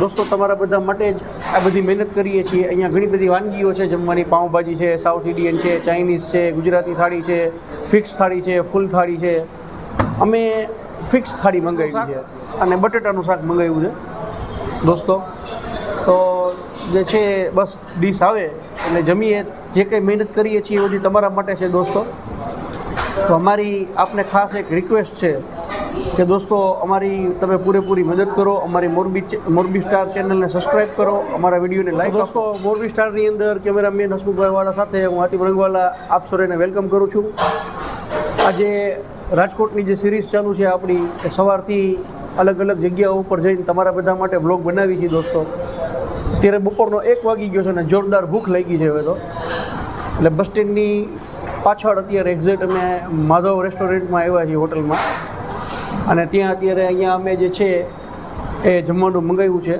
દોસ્તો, તમારા બધા માટે જ આ બધી મહેનત કરીએ છીએ. અહીંયા ઘણી બધી વાનગીઓ છે, જમવાની પાઉંભાજી છે, સાઉથ ઇન્ડિયન છે, ચાઇનીઝ છે, ગુજરાતી થાળી છે, ફિક્સ થાળી છે, ફૂલ થાળી છે. અમે ફિક્સ થાળી મંગાવી છે અને બટેટાનું શાક મંગાવ્યું છે. દોસ્તો, તો જે છે, બસ ડીશ આવે એટલે જમીએ. જે કંઈ મહેનત કરીએ છીએ એ બધી તમારા માટે છે, દોસ્તો. તો અમારી આપને ખાસ એક રિક્વેસ્ટ છે. કે દોસ્તો, અમારી તમે પૂરેપૂરી મદદ કરો, અમારી મોરબી મોરબી સ્ટાર ચેનલને સબસ્ક્રાઇબ કરો, અમારા વિડીયોને લાઈક દોસ્તો, મોરબી સ્ટારની અંદર કેમેરામેન હસમુખભાઈવાળા સાથે હું હાતિમ રંગવાલા આપ સૌને વેલકમ કરું છું. આજે રાજકોટની જે સિરીઝ ચાલુ છે આપણી, એ સવારથી અલગ અલગ જગ્યાઓ ઉપર જઈને તમારા બધા માટે વ્લોગ બનાવી છે દોસ્તો. અત્યારે બપોરનો એક વાગી ગયો છે અને જોરદાર ભૂખ લાગી છે હવે તો. એટલે બસ સ્ટેન્ડની પાછળ અત્યારે એક્ઝેક્ટ અમે માધવ રેસ્ટોરન્ટમાં આવ્યા છીએ હોટલમાં અને ત્યાં અત્યારે અહીંયા અમે જે છે એ જમવાનું મંગાવ્યું છે.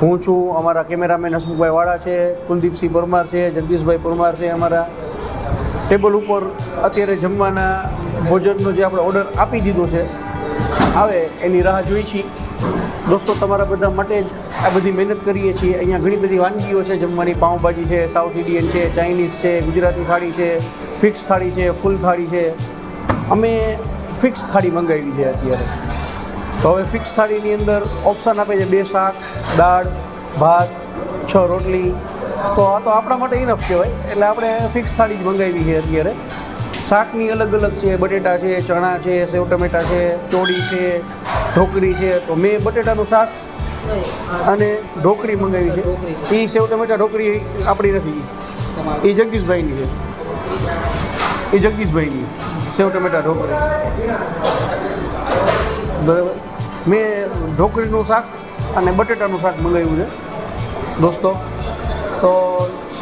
હું છું, અમારા કેમેરામેન હસમુખભાઈ વાળા છે, કુલદીપસિંહ પરમાર છે, જગદીશભાઈ પરમાર છે અમારા. ટેબલ ઉપર અત્યારે જમવાના ભોજનનો જે આપણે ઓર્ડર આપી દીધો છે આવે એની રાહ જોઈ છીએ. દોસ્તો, તમારા બધા માટે જ આ બધી મહેનત કરીએ છીએ. અહીંયા ઘણી બધી વાનગીઓ છે, જમવાની પાઉંભાજી છે, સાઉથ ઇન્ડિયન છે, ચાઇનીઝ છે, ગુજરાતી થાળી છે, ફિક્સ થાળી છે, ફૂલ થાળી છે. અમે ફિક્સ થાળી મંગાવી છે અત્યારે. તો હવે ફિક્સ થાળીની અંદર ઓપ્શન આપે છે બે શાક, દાળ, ભાત, છ રોટલી. તો આ તો આપણા માટે ઇનફ કહેવાય. એટલે આપણે ફિક્સ થાળી જ મંગાવી છે અત્યારે. શાકની અલગ અલગ છે, બટેટા છે, ચણા છે, સેવ ટમેટા છે, ચોળી છે, ઢોકળી છે. તો મેં બટેટાનું શાક અને ઢોકળી મંગાવી છે. એ સેવ ટમેટા, ઢોકળી આપણી નથી. એ જગદીશભાઈની છે. એ જગદીશભાઈની. સેવ ટમેટા ઢોકળી. બરાબર. મેં ઢોકળીનું શાક અને બટેટાનું શાક મંગાવ્યું છે, દોસ્તો. તો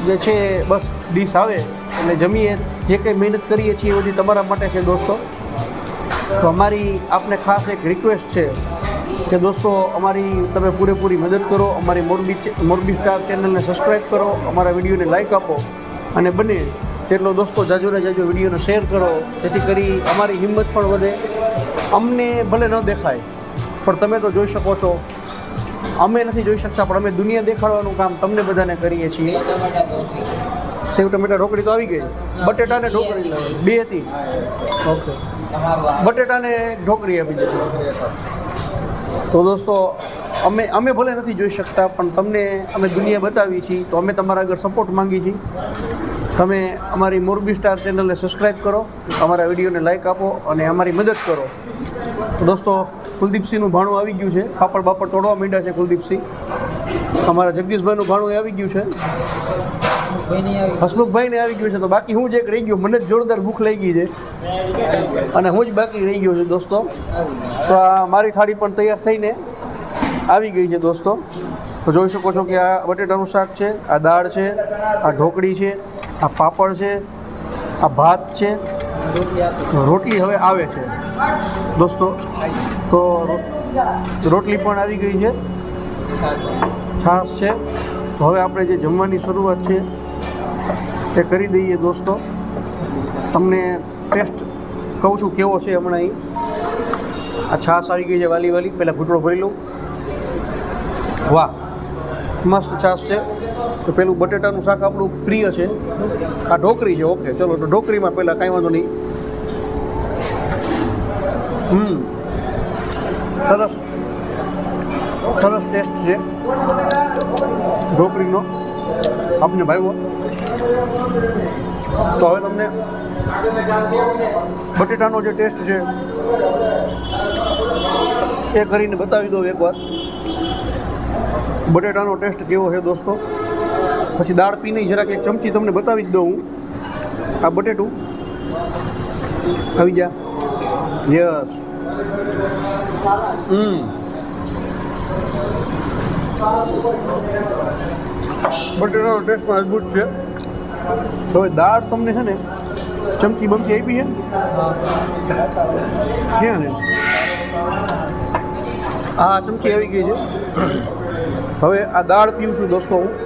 જે છે, બસ ડીશ આવે એટલે જમીએ. જે કંઈ મહેનત કરીએ છીએ એ બધી તમારા માટે છે, દોસ્તો. તો અમારી આપને ખાસ એક રિક્વેસ્ટ છે કે દોસ્તો, અમારી તમે પૂરેપૂરી મદદ કરો, અમારી મોરબી મોરબી સ્ટાર ચેનલને સબસ્ક્રાઈબ કરો, અમારા વિડીયોને લાઈક આપો અને બને તેટલો દોસ્તો જાજો ને જાજો વિડીયોને શેર કરો જેથી કરી અમારી હિંમત પણ વધે. અમને ભલે ન દેખાય પણ તમે તો જોઈ શકો છો. અમે નથી જોઈ શકતા પણ અમે દુનિયા દેખાડવાનું કામ તમને બધાને કરીએ છીએ. સેવ ટમેટા ઢોકળી તો આવી ગઈ. બટેટા ને ઢોકળી બે હતી. ઓકે. બટેટા ને ઢોકળી આપી દીધી. તો દોસ્તો અમે અમે ભલે નથી જોઈ શકતા પણ તમને અમે દુનિયા બતાવી છીએ તો અમે તમારા આગળ સપોર્ટ માંગી છીએ. તમે અમારી મોરબી સ્ટાર ચેનલને સબસ્ક્રાઈબ કરો, અમારા વિડીયોને લાઇક આપો અને અમારી મદદ કરો. દોસ્તો, કુલદીપસિંહનું ભાણું આવી ગયું છે. પાપડ બાપડ તોડવા માંડ્યા છે કુલદીપસિંહ. અમારા જગદીશભાઈનું ભાણું આવી ગયું છે. હસમુખભાઈને આવી ગયું છે. તો બાકી હું જ એક રહી ગયો. મને જ જોરદાર ભૂખ લઈ ગઈ છે. અને હું જ બાકી રહી ગયો છું, દોસ્તો. તો આ મારી થાળી પણ તૈયાર થઈને આવી ગઈ છે, દોસ્તો. તો જોઈ શકો છો કે આ બટેટાનું શાક છે, આ દાળ છે, આ ઢોકળી છે. આ પાપડ છે, આ ભાત છે, રોટલી હવે આવે છે. દોસ્તો, તો રોટલી પણ આવી ગઈ છે. છાશ છે. હવે આપણે જે જમવાની શરૂઆત છે તે કરી દઈએ દોસ્તો. તમને ટેસ્ટ કહું છું કેવો છે હમણાં અહીં આ છાશ આવી ગઈ છે વાલી વાલી. પહેલાં ઘૂંટડો ભરી લઉં. વાહ, મસ્ત છાશ છે. તો પેલું બટેટાનું શાક આપણું પ્રિય છે. આ ઢોકરી છે ઓકે ચલો, તો ઢોકરીમાં પહેલાં કાંઈ વાંધો નહીં. હમ, સરસ સરસ ટેસ્ટ છે. ઢોકળીનો આપને ભાવ્યો. તો હવે તમને બટેટાનો જે ટેસ્ટ છે, એ કરીને બતાવી દઉં એકવાર. બટેટાનો ટેસ્ટ કેવો છે દોસ્તો? પછી દાળ પીને જરાક એક ચમચી તમને બતાવી જ દઉં આ બટેટું. આવી જા. યસ. હમ. બટેટાનો ટેસ્ટ પણ અદ્ભુત છે. હવે દાળ તમને છે ને ચમચી બમચી આપી છે. ક્યાં ને આ ચમચી આવી ગઈ છે. હવે આ દાળ પીવું છું દોસ્તો હું.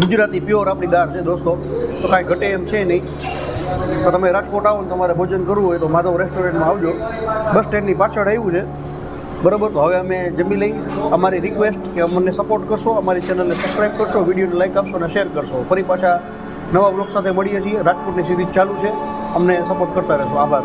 ગુજરાતી પ્યોર આપણી દાળ છે દોસ્તો. તો કાંઈ ઘટે એમ છે નહીં. તો તમે રાજકોટ આવો ને તમારે ભોજન કરવું હોય તો માધવ રેસ્ટોરન્ટમાં આવજો. બસ સ્ટેન્ડની પાછળ આવ્યું છે. બરોબર? તો હવે અમે જમી લઈ. અમારી રિક્વેસ્ટ કે અમને સપોર્ટ કરશો, અમારી ચેનલને સબસ્ક્રાઈબ કરશો, વિડીયોને લાઈક આપશો અને શેર કરશો. ફરી પાછા નવા બ્લોગ સાથે મળીએ છીએ. રાજકોટની સિરીઝ ચાલુ છે. અમને સપોર્ટ કરતા રહેશો. આભાર.